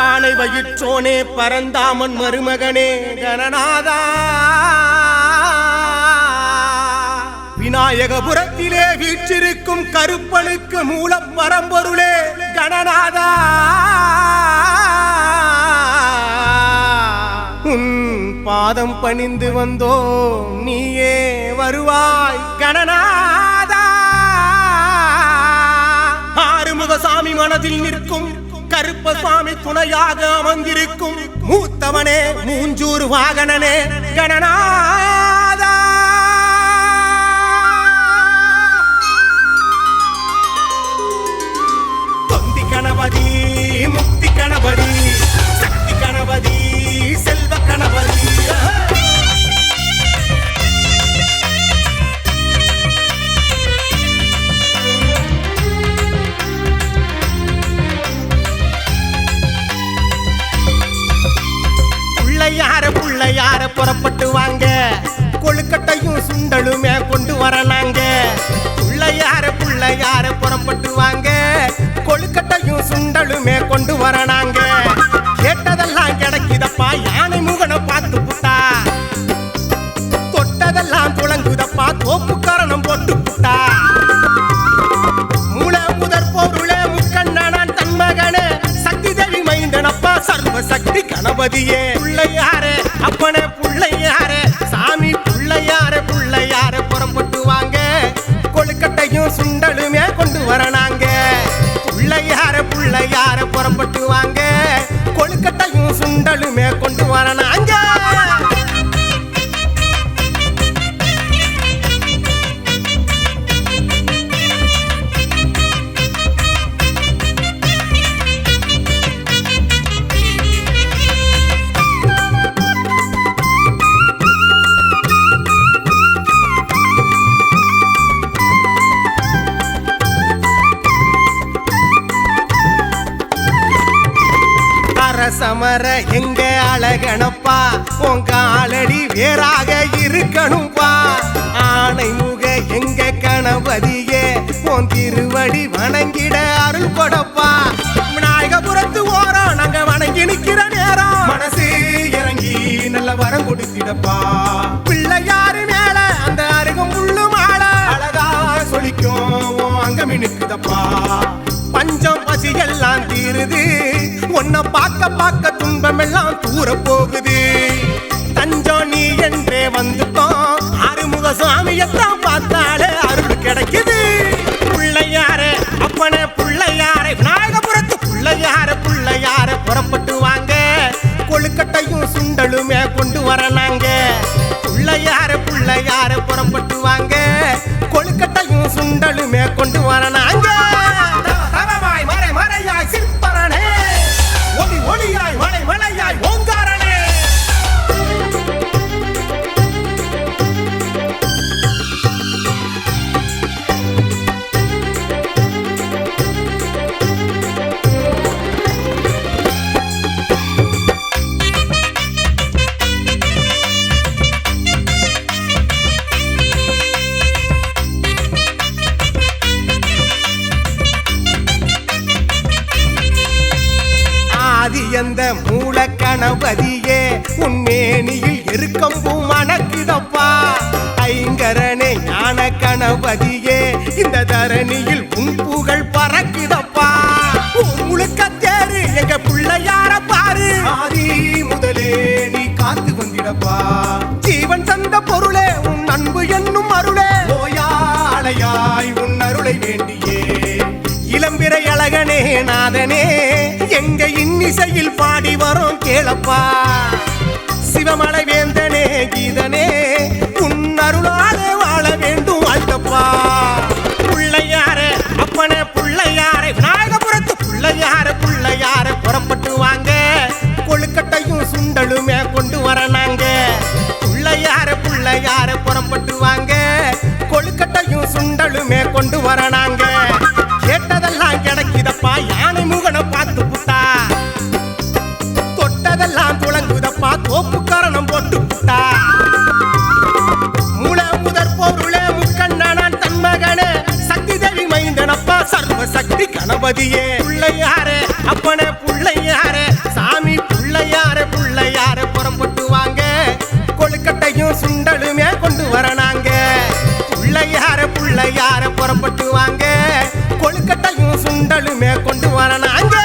பயிற்றோனே பரந்தாமன் மருமகனே கணநாதா விநாயகபுரத்திலே வீற்றிருக்கும் கருப்பனுக்கு மூலம் பரம்பொருளே கணநாதா உன் பாதம் பணிந்து வந்தோ நீயே வருவாய் கணநாதா ஆறுமுகசாமி மனதில் நிற்கும் கருப்பசாமி துணையாக அமர்ந்திருக்கும் மூத்தவனே மூஞ்சூர் வாகனனே கணனா புறப்பட்டு வாங்க. கொழுக்கட்டையும் சுண்டலுமே கொண்டு வரனாங்க பிள்ளையார பிள்ளையார புறப்பட்டு வாங்க. கொழுக்கட்டையும் சுண்டலுமே கொண்டு வரனாங்க கேட்டதெல்லாம் கிடைக்குதப்பா யானை முகனை பார்த்து புட்டா. தொட்டதெல்லாம் துளங்குதப்பா தோப்புக்காரணம் போட்டு புட்டா. மூல முதற் பொருளே முக்கண்ணனான் தன் மகனே சக்தி தேவி மைந்தனப்பா சர்வ சக்தி கணபதியே. சுண்டலுமே கொண்டு வரனாங்க. பிள்ளையாரே பிள்ளையாரே புறப்பட்டு வாங்க. கொழுக்கட்டையும் சுண்டலுமே கொண்டு வரனாங்க. சமர எங்க அழகனப்பா? உன் காலடி வேறாக இருக்கணும்பா. ஆனை முக எங்க கணபதியே? உன் திருவடி வணங்கிட அருள் கொடப்பா விநாயகபுரத்து ஓரம் நாங்க வணங்கி நிக்கிற நேரம். மனசு இறங்கி நல்ல வரம் கொடுத்திடப்பா. பிள்ளையாரு மேல அந்த அருகும் உள்ளு மாட அழகா சொலிக்கும் உன் அங்கமி பஞ்சம் பசியெல்லாம் தீருது. உன்னை பார்க்க பார்க்க துன்பம் எல்லாம் தூர போகுது தஞ்சம் நீ என்றே வந்துட்டோம் ஆறுமுக சுவாமியத்தான் பார்த்தாலே அருள் கிடைக்குது. பிள்ளையாரே அப்பனே பிள்ளையாரே விநாயகபுரத்து பிள்ளையார பிள்ளையார புறப்பட்டு வாங்க. கொழுக்கட்டையும் சுண்டலுமே கொண்டு வரனாங்க பிள்ளையார பிள்ளையார புறப்பட்டு வாங்க. கொழுக்கட்டையும் சுண்டலுமே கொண்டு வரனாங்க நாங்க ஆதி மூல கணபதியே உன்னேனியில் இருக்கும் பூ மணக்குதப்பா ஐங்கரனே ஞான கணபதியே இந்த தரணியில் உன் புகழ் பறக்குதப்பா. முழுக்க தேரு எங்க பிள்ளையார பாரு. ஆதி முதலே நீ காத்து வந்திடப்பா. ஜீவன் தந்த பொருளே உன் அன்பு என்னும் அருளே. ஓயாளையாய் உன் அருளை வேண்டியே. இளம்பிறை அழகனே நாதனே. எங்க இன்னிசையில் பாடி வரும் கேளப்பா. சிவமலை வேந்தனே கீதனே உன் அருளாலே வாழ வேண்டும் வாழ்த்தப்பா பிள்ளையார அப்பன பிள்ளையார விநாயகபுரத்து பிள்ளையார பிள்ளையார புறப்பட்டு வாங்க. கொழுக்கட்டையும் சுண்டலுமே கொண்டு வரனாங்க பிள்ளையார பிள்ளையார புறப்பட்டு வாங்க. கொழுக்கட்டையும் சுண்டலுமே கொண்டு வரனாங்க நாங்க. கணபதியே பிள்ளையாரே அப்பனே பிள்ளையாரே சாமி பிள்ளையாரே பிள்ளையாரே புறம்பட்டு வாங்க. கொழுக்கட்டையும் சுண்டலுமே கொண்டு வரணாங்க பிள்ளையார பிள்ளையார புறம்பட்டு வாங்க. கொழுக்கட்டையும் சுண்டலுமே கொண்டு வரணாங்க